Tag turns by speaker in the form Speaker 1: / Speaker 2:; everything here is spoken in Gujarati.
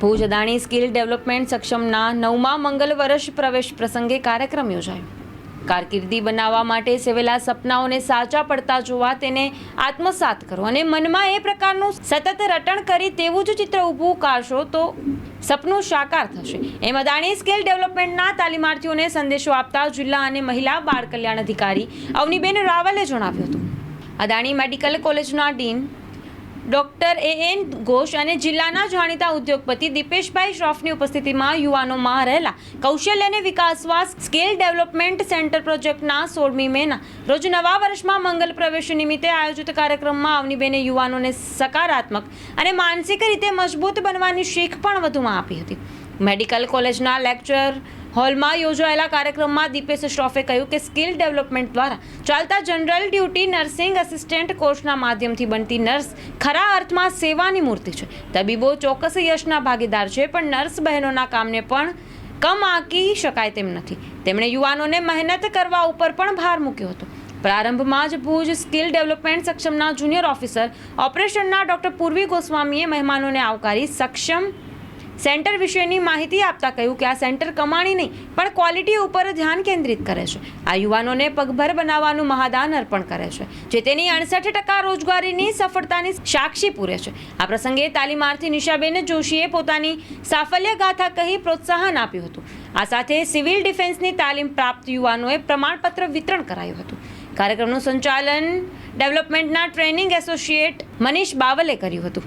Speaker 1: ભુજ અદાણી સ્કિલ ડેવલપમેન્ટ સક્ષમના નવમા મંગલ વર્ષ પ્રવેશ પ્રસંગે કાર્યક્રમ યોજાયો. કારકિર્દી બનાવવા માટે સેવેલા સપનાઓને સાચા પડતા જોવા તેને આત્મસાત કરો અને મનમાં એ પ્રકારનું સતત રટણ કરી તેવું જ ચિત્ર ઊભું કરશો તો સપનું સાકાર થશે. એમ અદાણી સ્કિલ ડેવલપમેન્ટના તાલીમાર્થીઓને સંદેશો આપતા જિલ્લા અને મહિલા બાળ કલ્યાણ અધિકારી અવનીબેન રાવલે જણાવ્યું હતું. અદાણી મેડિકલ કોલેજના dean doctor A N Ghosh અને જિલ્લાના જાણીતા ઉદ્યોગપતિ દીપેશભાઈ શ્રોફની ઉપસ્થિતિમાં યુવાનોમાં રહેલા કૌશલ્યને વિકાસવા સ્કિલ ડેવલપમેન્ટ સેન્ટર પ્રોજેક્ટના સોળમી મેના રોજ નવા વર્ષમાં મંગલ પ્રવેશ નિમિત્તે આયોજિત કાર્યક્રમમાં અવનીબેને યુવાનોને સકારાત્મક અને માનસિક રીતે મજબૂત બનવાની શીખ પણ વધુમાં આપી હતી. મેડિકલ કોલેજના લેક્ચર હોલમાં યોજાયેલા કાર્યક્રમમાં દીપેશ શ્રોફે કહ્યું કે સ્કિલ ડેવલપમેન્ટ દ્વારા ચાલતા જનરલ ડ્યુટી નર્સિંગ અસિસ્ટન્ટ કોર્સના માધ્યમથી બનતી નર્સ ખરા અર્થમાં સેવાની મૂર્તિ છે. તબીબો ચોક્કસ યશના ભાગીદાર છે, પણ નર્સ બહેનોના કામને પણ કમ આંકી શકાય તેમ નથી. તેમણે યુવાનોને મહેનત કરવા ઉપર પણ ભાર મૂક્યો હતો. પ્રારંભમાં જ ભુજ સ્કિલ ડેવલપમેન્ટ સક્ષમના જુનિયર ઓફિસર ઓપરેશનના ડોક્ટર પૂર્વી ગોસ્વામીએ મહેમાનોને આવકારી સક્ષમ સેન્ટર વિશેની માહિતી આપતા કહ્યું કે આ સેન્ટર કમાણી નહીં, પણ ક્વોલિટી ઉપર ધ્યાન કેન્દ્રિત કરે છે. આ યુવાનોને પગભર બનાવવાનું મહાદાન અર્પણ કરે છે, જે તેની અડસઠ ટકા રોજગારીની સફળતાની સાક્ષી પૂરે છે. આ પ્રસંગે તાલીમાર્થી નિશાબેન જોશીએ પોતાની સાફલ્ય ગાથા કહી પ્રોત્સાહન આપ્યું હતું. આ સાથે સિવિલ ડિફેન્સની તાલીમ પ્રાપ્ત યુવાનોએ પ્રમાણપત્ર વિતરણ કરાયું હતું. કાર્યક્રમનું સંચાલન ડેવલપમેન્ટના ટ્રેનિંગ એસોસિએટ મનીષ બાવલે કર્યું હતું.